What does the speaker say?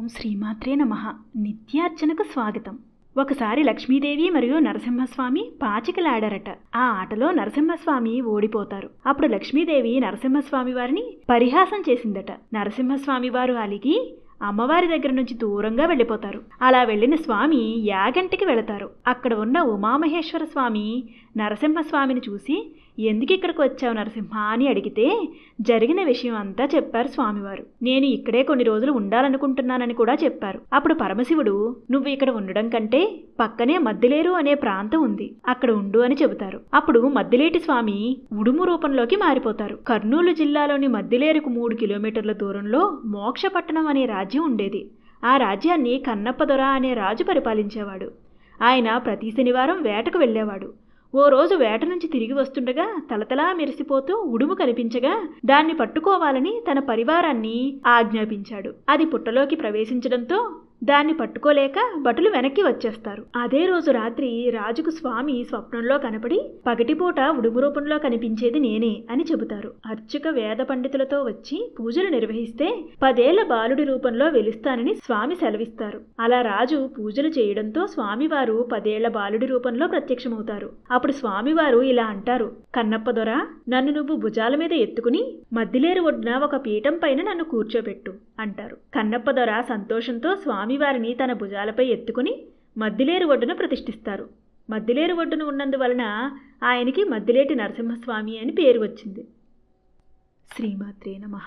ఓం శ్రీమాత్రే నమ. నిత్యార్చనకు స్వాగతం. ఒకసారి లక్ష్మీదేవి మరియు నరసింహస్వామి పాచికలాడారట. ఆ ఆటలో నరసింహస్వామి ఓడిపోతారు. అప్పుడు లక్ష్మీదేవి నరసింహస్వామి వారిని పరిహాసం చేసిందట. నరసింహస్వామి వారు అలిగి అమ్మవారి దగ్గర నుంచి దూరంగా వెళ్ళిపోతారు. అలా వెళ్ళిన స్వామి యాగంటికి వెళతారు. అక్కడ ఉన్న ఉమామహేశ్వర స్వామి నరసింహస్వామిని చూసి ఎందుకు ఇక్కడికి వచ్చావు నరసింహ అని అడిగితే జరిగిన విషయం అంతా చెప్పారు స్వామివారు. నేను ఇక్కడే కొన్ని రోజులు ఉండాలనుకుంటున్నానని కూడా చెప్పారు. అప్పుడు పరమశివుడు నువ్వు ఇక్కడ ఉండడం కంటే పక్కనే మద్దిలేరు అనే ప్రాంతం ఉంది. అక్కడ ఉండు అని చెబుతారు. అప్పుడు మద్దిలేటి స్వామి ఉడుము రూపంలోకి మారిపోతారు. కర్నూలు జిల్లాలోని మద్దిలేరుకు మూడు కిలోమీటర్ల దూరంలో మోక్షపట్టణం అనే రాజ్యం ఉండేది. ఆ రాజ్యాన్ని కన్నప్పదొర అనే రాజు పరిపాలించేవాడు. ఆయన ప్రతి శనివారం వేటకు వెళ్ళేవాడు. ఓ రోజు వేట నుంచి తిరిగి వస్తుండగా తలతలా మెరిసిపోతూ ఉడుము కనిపించగా దాన్ని పట్టుకోవాలని తన పరివారాన్ని ఆజ్ఞాపించాడు. అది పుట్టలోకి ప్రవేశించడంతో దాన్ని పట్టుకోలేక భటులు వెనక్కి వచ్చేస్తారు. అదే రోజు రాత్రి రాజుకు స్వామి స్వప్నంలో కనపడి పగటిపూట ఉడుము రూపంలో కనిపించేది నేనే అని చెబుతారు. అర్చక వేద పండితులతో వచ్చి పూజలు నిర్వహిస్తే పదేళ్ళ బాలుడి రూపంలో వెలుస్తానని స్వామి సెలవిస్తారు. అలా రాజు పూజలు చేయడంతో స్వామివారు పదేళ్ళ బాలుడి రూపంలో ప్రత్యక్షమవుతారు. అప్పుడు స్వామివారు ఇలా అంటారు కన్నప్ప దొర నన్ను నువ్వు భుజాల మీద ఎత్తుకుని మద్దిలేరు ఒడ్డున ఒక పీఠం పైన నన్ను కూర్చోబెట్టు అంటారు. కన్నప్ప దొర సంతోషంతో స్వామివారిని తన భుజాలపై ఎత్తుకుని మద్దిలేరు ఒడ్డున ప్రతిష్ఠిస్తారు. మద్దిలేరు ఒడ్డున ఉన్నందువలన ఆయనకి మద్దిలేటి నరసింహస్వామి అని పేరు వచ్చింది. శ్రీమాత్రే నమ.